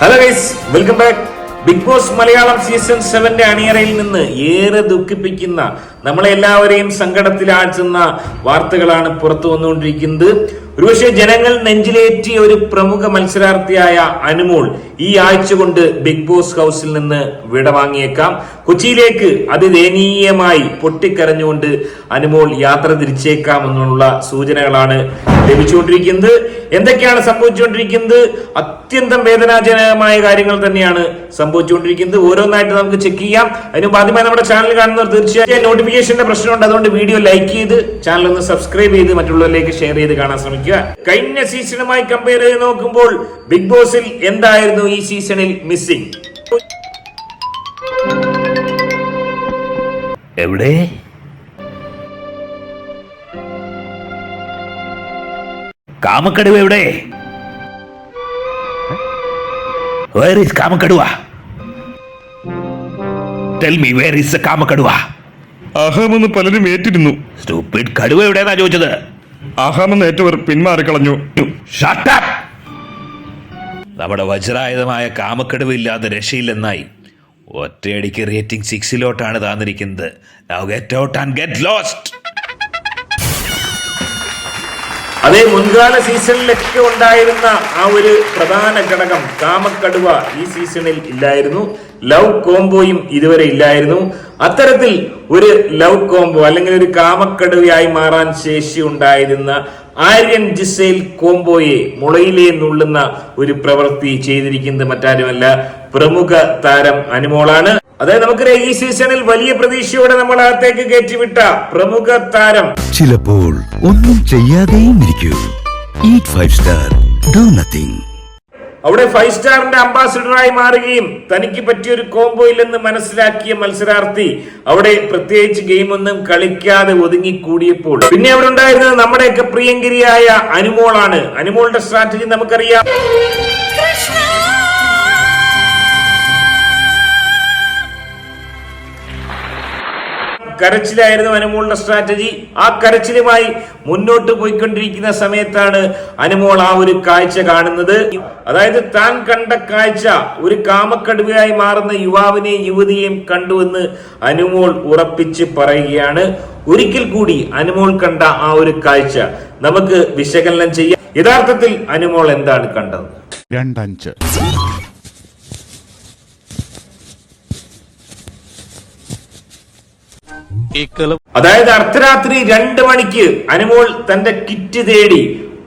Hello guys welcome back Bigg Boss Malayalam season സെവന്റെ അണിയറയിൽ നിന്ന് ഏറെ ദുഃഖിപ്പിക്കുന്ന നമ്മളെ എല്ലാവരെയും സങ്കടത്തിലാഴ്ത്തുന്ന വാർത്തകളാണ് പുറത്തു വന്നുകൊണ്ടിരിക്കുന്നത്. ഒരുപക്ഷെ ജനങ്ങൾ നെഞ്ചിലേറ്റിയ ഒരു പ്രമുഖ മത്സരാർത്ഥിയായ അനുമോൾ ഈ ആഴ്ച കൊണ്ട് ബിഗ് ബോസ് ഹൗസിൽ നിന്ന് വിട വാങ്ങിയേക്കാം. കൊച്ചിയിലേക്ക് അതിദയനീയമായി പൊട്ടിക്കരഞ്ഞുകൊണ്ട് അനുമോൾ യാത്ര തിരിച്ചേക്കാം എന്നുള്ള സൂചനകളാണ് ലഭിച്ചുകൊണ്ടിരിക്കുന്നത് എന്തൊക്കെയാണ് സംഭവിച്ചുകൊണ്ടിരിക്കുന്നത്? അത്യന്തം വേദനാജനകമായ കാര്യങ്ങൾ തന്നെയാണ് സംഭവിച്ചുകൊണ്ടിരിക്കുന്നത്. ഓരോന്നായിട്ട് നമുക്ക് ചെക്ക് ചെയ്യാം. അതിന് ആദ്യമായി നമ്മുടെ ചാനൽ കാണുന്നവർ തീർച്ചയായും നോട്ടിഫിക്കേഷന്റെ പ്രശ്നമുണ്ട്. അതുകൊണ്ട് വീഡിയോ ലൈക്ക് ചെയ്ത് ചാനൽ ഒന്ന് സബ്സ്ക്രൈബ് ചെയ്ത് മറ്റുള്ളവരിലേക്ക് ഷെയർ ചെയ്ത് കാണാൻ ശ്രമിക്കുക. കഴിഞ്ഞ സീസണുമായി കമ്പയർ ചെയ്ത് നോക്കുമ്പോൾ ബിഗ് ബോസിൽ എന്തായിരുന്നു ഈ സീസണിൽ മിസ്സിംഗ് എവിടെ? കാമക്കടുവ എവിടെ? വേർ ഈസ് കാമക്കടുവ? ടെൽ മീ വേർ ഈസ് കാമക്കടുവ? അഹമെന്ന് പലരും ഏറ്റിരുന്നു. സ്റ്റൂപ്പിഡ് കടുവ എവിടെയെന്നാ ചോദിച്ചത്? അഹമെന്ന് ഏറ്റവർ പിന്മാറിക്കളഞ്ഞു. ഷട്ട് അപ്പ് നമ്മുടെ വജ്രായുധമായ കാമക്കടുവ ഇല്ലാതെ രക്ഷയില്ലെന്നായി ഒറ്റയടിക്ക് റേറ്റിംഗ് സിക്സിലോട്ടാണ് താന്നിരിക്കുന്നത്. Now get out and get lost! അതേ മുൻകാല സീസണിലൊക്കെ ഉണ്ടായിരുന്ന ആ ഒരു പ്രധാന ഘടകം കാമക്കടുവ ഈ സീസണിൽ ഇല്ലായിരുന്നു. ലവ് കോംബോയും ഇതുവരെ ഇല്ലായിരുന്നു. അത്തരത്തിൽ ഒരു ലവ് കോംബോ അല്ലെങ്കിൽ ഒരു കാമക്കടുവയായി മാറാൻ ശേഷി ഉണ്ടായിരുന്ന ആര്യൻ ജിസൈൽ കോംബോയെ മുളയിലെ നുള്ളുന്ന ഒരു പ്രവൃത്തി ചെയ്തിരിക്കുന്നത് മറ്റാരുമല്ല. പ്രമുഖ താരം അനുമോളാണ്. അതായത് നമുക്കറിയാം ഈ സീസണിൽ വലിയ പ്രതീക്ഷയോടെ നമ്മൾ അകത്തേക്ക് കയറ്റിവിട്ട പ്രമുഖ താരം. ചിലപ്പോൾ ഒന്നും ചെയ്യാതെയും ഇരിക്കൂ. Eat five star do nothing അവിടെ ഫൈവ് സ്റ്റാറിന്റെ അംബാസിഡറായി മാറുകയും തനിക്ക് പറ്റിയ ഒരു കോംബോ ഇല്ലെന്ന് മനസ്സിലാക്കിയ മത്സരാർത്ഥി അവിടെ പ്രത്യേകിച്ച് ഗെയിമൊന്നും കളിക്കാതെ കളിക്കാതെ ഒതുങ്ങിക്കൂടിയപ്പോൾ. പിന്നെ അവിടെ ഉണ്ടായിരുന്നത് നമ്മുടെയൊക്കെ പ്രിയങ്കരിയായ അനുമോളാണ്. അനുമോളുടെ സ്ട്രാറ്റജി നമുക്കറിയാം. കരച്ചിലായിരുന്നു അനുമോളുടെ സ്ട്രാറ്റജി ആ കരച്ചിലുമായി മുന്നോട്ട് പോയിക്കൊണ്ടിരിക്കുന്ന സമയത്താണ് അനുമോൾ ആ ഒരു കാഴ്ച കാണുന്നത്. അതായത് താൻ കണ്ട കാഴ്ച ഒരു കാമക്കടുവയായി മാറുന്ന യുവാവിനെയും യുവതിയെയും കണ്ടുവെന്ന് അനുമോൾ ഉറപ്പിച്ച് പറയുകയാണ്. ഒരിക്കൽ കൂടി അനുമോൾ കണ്ട ആ ഒരു കാഴ്ച നമുക്ക് വിശകലനം ചെയ്യാം. യഥാർത്ഥത്തിൽ അനുമോൾ എന്താണ് കണ്ടത്? രണ്ടഞ്ച്. അതായത് അർദ്ധരാത്രി രണ്ട് മണിക്ക് അനുമോൾ തന്റെ കിറ്റ് തേടി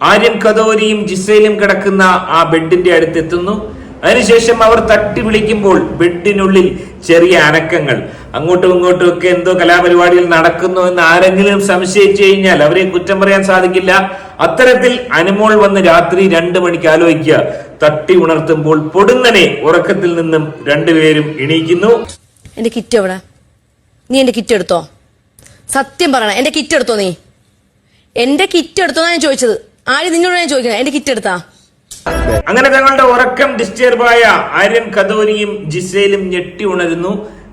ആര്യൻ കതോരിയും ജിസയിലും കിടക്കുന്ന ആ ബെഡിന്റെ അടുത്ത് എത്തുന്നു അതിനുശേഷം അവർ തട്ടി വിളിക്കുമ്പോൾ ബെഡിനുള്ളിൽ ചെറിയ അനക്കങ്ങൾ. അങ്ങോട്ടും ഇങ്ങോട്ടും ഒക്കെ എന്തോ കലാപരിപാടികൾ നടക്കുന്നു എന്ന് ആരെങ്കിലും സംശയിച്ചു കഴിഞ്ഞാൽ അവരെ കുറ്റം പറയാൻ സാധിക്കില്ല. അത്തരത്തിൽ അനുമോൾ വന്ന് രാത്രി രണ്ട് മണിക്ക് ആലോചിക്കുക. തട്ടി ഉണർത്തുമ്പോൾ പൊടുന്നനെ ഉറക്കത്തിൽ നിന്നും രണ്ടുപേരും എണീക്കുന്നു. എന്റെ കിറ്റ് എവിടെ? നീ എന്റെ കിറ്റ് എടുത്തോ? സത്യം പറയണം. എന്റെ കിറ്റ് എടുത്തോ നീ? എന്റെ കിറ്റ് എടുത്തോ ഞാൻ ചോദിച്ചത്. ആര് നിന്നോട് ഞാൻ ചോദിക്കുന്നത് എന്റെ കിറ്റ് എടുത്താ? അങ്ങനെ തങ്ങളുടെ ഉറക്കം ഡിസ്റ്റർബായ ആര്യൻ കതോരിയും ജിസേലും ഞെട്ടി ഉണരുന്നു.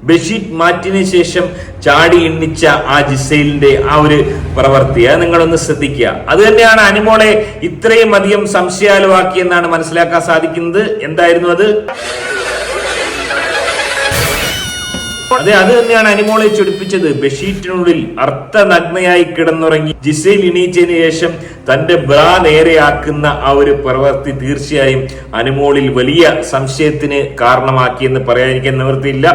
ബെഡ്ഷീറ്റ് മാറ്റിന് ശേഷം ചാടി എണ്ണിച്ച ആ ജിസൈലിന്റെ ആ ഒരു പ്രവൃത്തി. അത് നിങ്ങളൊന്ന് ശ്രദ്ധിക്കുക. അത് തന്നെയാണ് അനുമോളെ ഇത്രയും അധികം സംശയാലുവാക്കിയെന്നാണ് മനസ്സിലാക്കാൻ സാധിക്കുന്നത്. എന്തായിരുന്നു അത്? അതെ അത് തന്നെയാണ് അനിമോളെ ചൊടിപ്പിച്ചത്. ബെഷീറ്റിനുള്ളിൽ അർത്ഥനഗ്നയായി കിടന്നുറങ്ങി ജിസയിൽ എണീച്ചതിന് ശേഷം തന്റെ ബ്രാ നേരെയാക്കുന്ന ആ ഒരു പ്രവൃത്തി തീർച്ചയായും അനുമോളിൽ വലിയ സംശയത്തിന് കാരണമാക്കിയെന്ന് പറയാനിരിക്കാൻ നിവൃത്തിയില്ല.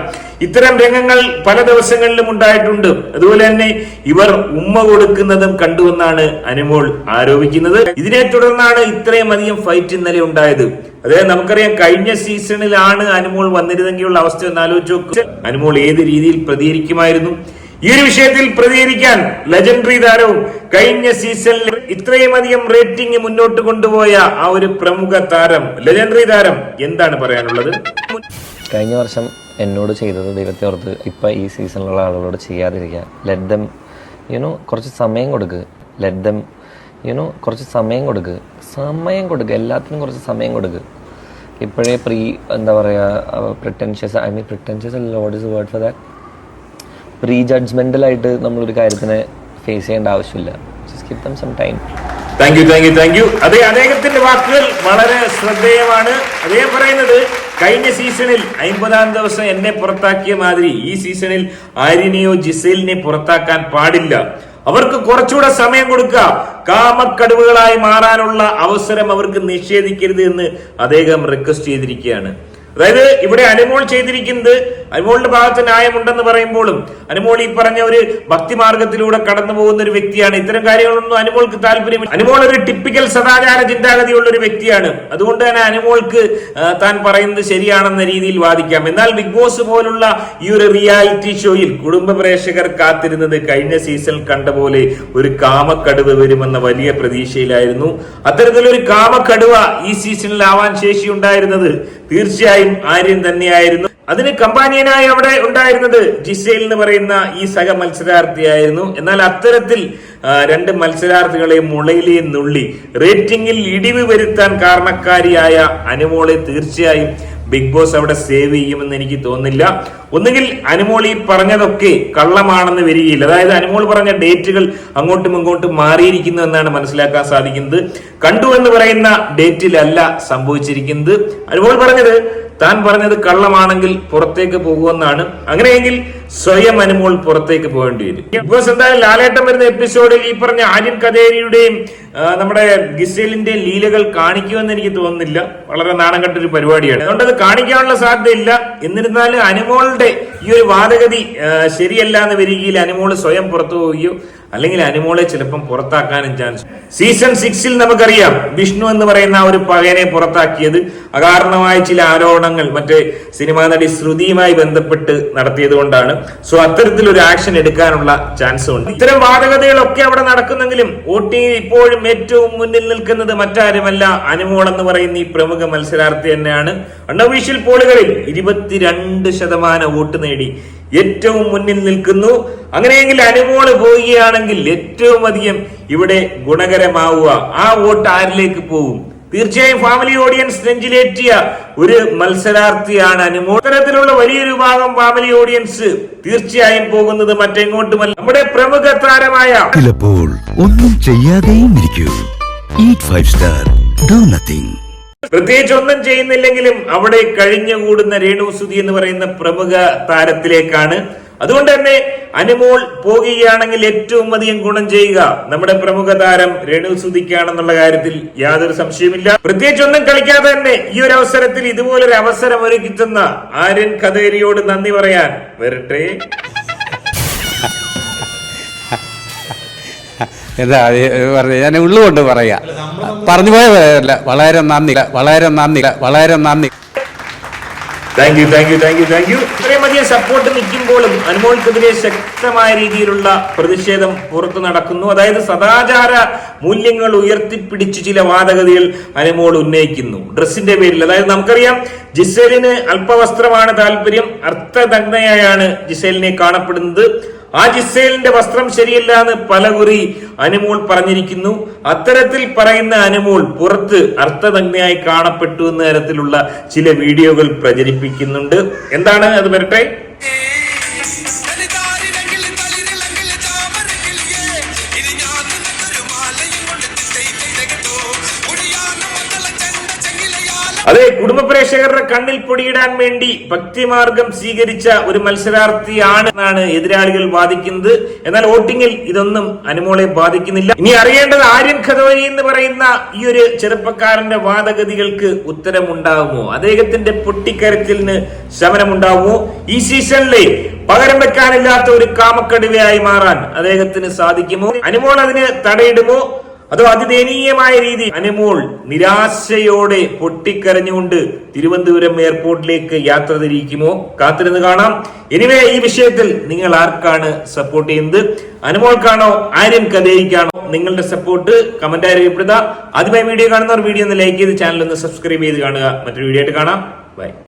ഇത്തരം രംഗങ്ങൾ പല ദിവസങ്ങളിലും ഉണ്ടായിട്ടുണ്ട്. അതുപോലെ തന്നെ ഇവർ ഉമ്മ കൊടുക്കുന്നതും കണ്ടുവെന്നാണ് അനുമോൾ ആരോപിക്കുന്നത്. ഇതിനെ തുടർന്നാണ് ഇത്രയും അധികം ഫൈറ്റ് ഇന്നലെ ഉണ്ടായത്. അതായത് നമുക്കറിയാം കഴിഞ്ഞ സീസണിലാണ് അനുമോൾ വന്നിരുന്നെങ്കിലുള്ള അവസ്ഥ ഒന്ന് ആലോചിച്ചു അനുമോൾ ഏത് രീതിയിൽ പ്രതികരിക്കുമായിരുന്നു? ഈ ഒരു വിഷയത്തിൽ പ്രതികരിക്കാൻ ലെജൻഡറി താരവും കഴിഞ്ഞ സീസണിൽ ഇത്രയും അധികം റേറ്റിംഗ് മുന്നോട്ട് കൊണ്ടുപോയ ആ ഒരു പ്രമുഖ താരം ലെജൻഡറി താരം എന്താണ് പറയാനുള്ളത്? കഴിഞ്ഞ വർഷം എന്നോട് ചെയ്തത് ദൈവത്തെ ഓർത്ത് ഇപ്പം ഈ സീസണിലുള്ള ആളുകളോട് ചെയ്യാതിരിക്കുക ലെറ്റ് യുനോ കുറച്ച് സമയം കൊടുക്കുക ലെറ്റ് യുനോ കുറച്ച് സമയം കൊടുക്കുക സമയം കൊടുക്കുക എല്ലാത്തിനും കുറച്ച് സമയം കൊടുക്കുക ഇപ്പോഴേ പ്രീ എന്താ പറയുക pretentious I mean pretentious what is word for that pre ജഡ്ജ്മെന്റലായിട്ട് നമ്മളൊരു കാര്യത്തിനെ ഫേസ് ചെയ്യേണ്ട ആവശ്യമില്ല. Thank you thank you thank you അതെ അദ്ദേഹത്തിന്റെ വാക്കുകൾ വളരെ ശ്രദ്ധേയമാണ്. അദ്ദേഹം പറയുന്നത് കഴിഞ്ഞ സീസണിൽ അമ്പതാം ദിവസം എന്നെ പുറത്താക്കിയ മാതിരി ഈ സീസണിൽ ആര്യനെയോ ജിസേലിനെ പുറത്താക്കാൻ പാടില്ല. അവർക്ക് കുറച്ചുകൂടെ സമയം കൊടുക്കുക. കാമക്കടുവുകളായി മാറാനുള്ള അവസരം അവർക്ക് നിഷേധിക്കരുത് എന്ന് അദ്ദേഹം റിക്വസ്റ്റ് ചെയ്തിരിക്കുകയാണ്. അതായത് ഇവിടെ അനുമോൾ ചെയ്തിരിക്കുന്നത് അനുമോളിന്റെ ഭാഗത്ത് ന്യായമുണ്ടെന്ന് പറയുമ്പോഴും അനുമോൾ ഈ പറഞ്ഞ ഒരു ഭക്തിമാർഗത്തിലൂടെ കടന്നു പോകുന്ന ഒരു വ്യക്തിയാണ്. ഇത്തരം കാര്യങ്ങളൊന്നും അനുമോൾക്ക് താല്പര്യം അനുമോൾ ഒരു ടിപ്പിക്കൽ സദാചാര ചിന്താഗതിയുള്ള ഒരു വ്യക്തിയാണ്. അതുകൊണ്ട് തന്നെ അനുമോൾക്ക് താൻ പറയുന്നത് ശരിയാണെന്ന രീതിയിൽ വാദിക്കാം. എന്നാൽ ബിഗ് ബോസ് പോലുള്ള ഈ ഒരു റിയാലിറ്റി ഷോയിൽ കുടുംബ പ്രേക്ഷകർ കാത്തിരുന്നത് കഴിഞ്ഞ സീസൺ കണ്ട പോലെ ഒരു കാമക്കടുവ് വരുമെന്ന വലിയ പ്രതീക്ഷയിലായിരുന്നു. അത്തരത്തിലൊരു കാമക്കടുവ ഈ സീസണിൽ ആവാൻ ശേഷിയുണ്ടായിരുന്നത് തീർച്ചയായും ആര്യൻ തന്നെയായിരുന്നു. അതിന് കമ്പാനിയനായി അവിടെ ഉണ്ടായിരുന്നത് ജിസേൽ എന്ന് പറയുന്ന ഈ സഹ മത്സരാർത്ഥിയായിരുന്നു. എന്നാൽ അത്തരത്തിൽ രണ്ട് മത്സരാർത്ഥികളെ മുളയിലെ നുള്ളി റേറ്റിംഗിൽ ഇടിവ് വരുത്താൻ കാരണക്കാരിയായ അനുമോളെ തീർച്ചയായും ബിഗ് ബോസ് അവിടെ സേവ് ചെയ്യുമെന്ന് എനിക്ക് തോന്നുന്നില്ല. ഒന്നുകിൽ അനുമോൾ ഈ പറഞ്ഞതൊക്കെ കള്ളമാണെന്ന് വരികയില്ല. അതായത് അനുമോൾ പറഞ്ഞ ഡേറ്റുകൾ അങ്ങോട്ടും ഇങ്ങോട്ടും മാറിയിരിക്കുന്നു എന്നാണ് മനസ്സിലാക്കാൻ സാധിക്കുന്നത്. കണ്ടു എന്ന് പറയുന്ന ഡേറ്റിലല്ല സംഭവിച്ചിരിക്കുന്നത്. അനുമോൾ പറഞ്ഞത് താൻ പറഞ്ഞത് കള്ളമാണെങ്കിൽ പുറത്തേക്ക് പോകുമെന്നാണ്. അങ്ങനെയെങ്കിൽ സ്വയം അനുമോൾ പുറത്തേക്ക് പോകേണ്ടി വരും. ബോസ് എന്തായാലും ലാലേട്ടം വരുന്ന എപ്പിസോഡിൽ ഈ പറഞ്ഞ ആര്യൻ കഥേരിയുടെയും നമ്മുടെ ഗിസേലിന്റെയും ലീലകൾ കാണിക്കുമെന്ന് എനിക്ക് തോന്നുന്നില്ല. വളരെ നാണം കെട്ടൊരു പരിപാടിയാണ്. അതുകൊണ്ട് അത് കാണിക്കാനുള്ള സാധ്യതയില്ല. എന്നിരുന്നാലും അനുമോളുടെ ഈ ഒരു വാദഗതി ശരിയല്ല എന്ന് വരികയിൽ അനുമോൾ സ്വയം പുറത്തു പോവുകയോ അല്ലെങ്കിൽ അനുമോളെ ചിലപ്പം പുറത്താക്കാനും ചാൻസ് സീസൺ സിക്സിൽ നമുക്കറിയാം വിഷ്ണു എന്ന് പറയുന്ന ഒരു പകയനെ പുറത്താക്കിയത് അകാരണമായ ചില ആരോപണങ്ങൾ മറ്റേ സിനിമാ നടി ശ്രുതിയുമായി ബന്ധപ്പെട്ട് നടത്തിയത് കൊണ്ടാണ്. സോ അത്തരത്തിലൊരു ആക്ഷൻ എടുക്കാനുള്ള ചാൻസ് ഉണ്ട്. ഇത്തരം വാദഗതികളൊക്കെ അവിടെ നടക്കുന്നെങ്കിലും വോട്ടിംഗ് ഇപ്പോഴും ഏറ്റവും മുന്നിൽ നിൽക്കുന്നത് മറ്റാരുമല്ല അനുമോൾ എന്ന് പറയുന്ന ഈ പ്രമുഖ മത്സരാർത്ഥി തന്നെയാണ്. അൺഒഫീഷ്യൽ പോളുകളിൽ ഇരുപത്തിരണ്ട് ശതമാനം വോട്ട് നേടി. ഏറ്റവും മുന്നിൽ നിൽക്കുന്നു. അങ്ങനെയെങ്കിൽ അനുമോൾ പോവുകയാണെങ്കിൽ ഏറ്റവും അധികം ഇവിടെ ഗുണകരമാവുക. ആ വോട്ട് ആരിലേക്ക് പോകും തീർച്ചയായും ഫാമിലി ഓഡിയൻസ് നെഞ്ചിലേറ്റിയ ഒരു മത്സരാർത്ഥിയാണ് അനുമോൾ. ഇത്തരത്തിലുള്ള വലിയൊരു ഭാഗം ഫാമിലി ഓഡിയൻസ് തീർച്ചയായും പോകുന്നത് മറ്റെങ്ങോട്ടുമല്ല. നമ്മുടെ പ്രമുഖ താരമായ ചിലപ്പോൾ ഒന്നും ചെയ്യാതെയും ഇരിക്കൂ. ഫൈവ് സ്റ്റാർ ഡു നത്തിങ് പ്രത്യേകിച്ച് ഒന്നും ചെയ്യുന്നില്ലെങ്കിലും അവിടെ കഴിഞ്ഞുകൂടുന്ന രേണു സുധി എന്ന് പറയുന്ന പ്രമുഖ താരത്തിലേക്കാണ്. അതുകൊണ്ട് തന്നെ അനുമോൾ പോകുകയാണെങ്കിൽ ഏറ്റവും അധികം ഗുണം ചെയ്യുക നമ്മുടെ പ്രമുഖ താരം രേണു സുധിക്കാണെന്നുള്ള കാര്യത്തിൽ യാതൊരു സംശയമില്ല പ്രത്യേകിച്ച് ഒന്നും കളിക്കാതെ തന്നെ ഈ ഒരു അവസരത്തിൽ ഇതുപോലൊരു അവസരം ഒരുക്കി തന്ന ആര്യൻ കഥേരിയോട് നന്ദി പറയാൻ. വരട്ടെ. എന്താ പറഞ്ഞു ഞാൻ ഉള്ളുകൊണ്ട് പറയാ. പറഞ്ഞു പോയല്ല വളരെ നന്ദി. വളരെ നന്ദി. വളരെ നന്ദി. Thank you thank you thank you thank you ഇത്രയും അധികം സപ്പോർട്ട് നിൽക്കുമ്പോഴും അനുമോൾക്കെതിരെ ശക്തമായ രീതിയിലുള്ള പ്രതിഷേധം പുറത്തു നടക്കുന്നു. അതായത് സദാചാര മൂല്യങ്ങൾ ഉയർത്തിപ്പിടിച്ച് ചില വാദഗതികൾ അനുമോൾ ഉന്നയിക്കുന്നു. ഡ്രസ്സിന്റെ പേരിൽ. അതായത് നമുക്കറിയാം ജിസേലിന് അല്പവസ്ത്രമാണ് താല്പര്യം. അർത്ഥദഗ്നയായാണ് ജിസേലിനെ കാണപ്പെടുന്നത്. ആ ജിസേലിന്റെ വസ്ത്രം ശരിയല്ല എന്ന് പലകുറി അനുമോൾ പറഞ്ഞിരിക്കുന്നു. അത്തരത്തിൽ പറയുന്ന അനുമോൾ പുറത്ത് അർത്ഥതജ്ഞയായി കാണപ്പെട്ടു എന്ന തരത്തിലുള്ള ചില വീഡിയോകൾ പ്രചരിപ്പിക്കുന്നുണ്ട്. എന്താണ്? അത് വരട്ടെ. അതെ കുടുംബ പ്രേക്ഷകരുടെ കണ്ണിൽ പൊടിയിടാൻ വേണ്ടി ഭക്തിമാർഗം സ്വീകരിച്ച ഒരു മത്സരാർത്ഥിയാണ് എന്നാണ് എതിരാളികൾ വാദിക്കുന്നത്. എന്നാൽ വോട്ടിങ്ങിൽ ഇതൊന്നും അനുമോളെ ബാധിക്കുന്നില്ല. ഇനി അറിയേണ്ടത് ആര്യൻ ഖദോരി എന്ന് പറയുന്ന ഈ ഒരു ചെറുപ്പക്കാരന്റെ വാദഗതികൾക്ക് ഉത്തരമുണ്ടാകുമോ? അദ്ദേഹത്തിന്റെ പൊട്ടിക്കരച്ചിലിന് ശമനമുണ്ടാകുമോ? ഈ സീസണിലെ പകരം വെക്കാനില്ലാത്ത ഒരു കാമക്കടുവയായി മാറാൻ അദ്ദേഹത്തിന് സാധിക്കുമോ? അനുമോൾ അതിന് തടയിടുമോ? അതോ അതിദയനീയമായ രീതി. അനുമോൾ നിരാശയോടെ പൊട്ടിക്കരഞ്ഞുകൊണ്ട് തിരുവനന്തപുരം എയർപോർട്ടിലേക്ക് യാത്ര തിരിക്കുമോ? കാത്തിരുന്ന് കാണാം. എനിവേ ഈ വിഷയത്തിൽ നിങ്ങൾ ആർക്കാണ് സപ്പോർട്ട് ചെയ്യുന്നത്? അനുമോൾക്കാണോ? ആര്യം കഥയിക്കാണോ നിങ്ങളുടെ സപ്പോർട്ട് കമന്റായി രേഖപ്പെടുത്തുക. ആദ്യമായി വീഡിയോ കാണുന്നവർ വീഡിയോ ഒന്ന് ലൈക്ക് ചെയ്ത് ചാനൽ ഒന്ന് സബ്സ്ക്രൈബ് ചെയ്ത് കാണുക. മറ്റൊരു വീഡിയോ ആയിട്ട് കാണാം. ബൈ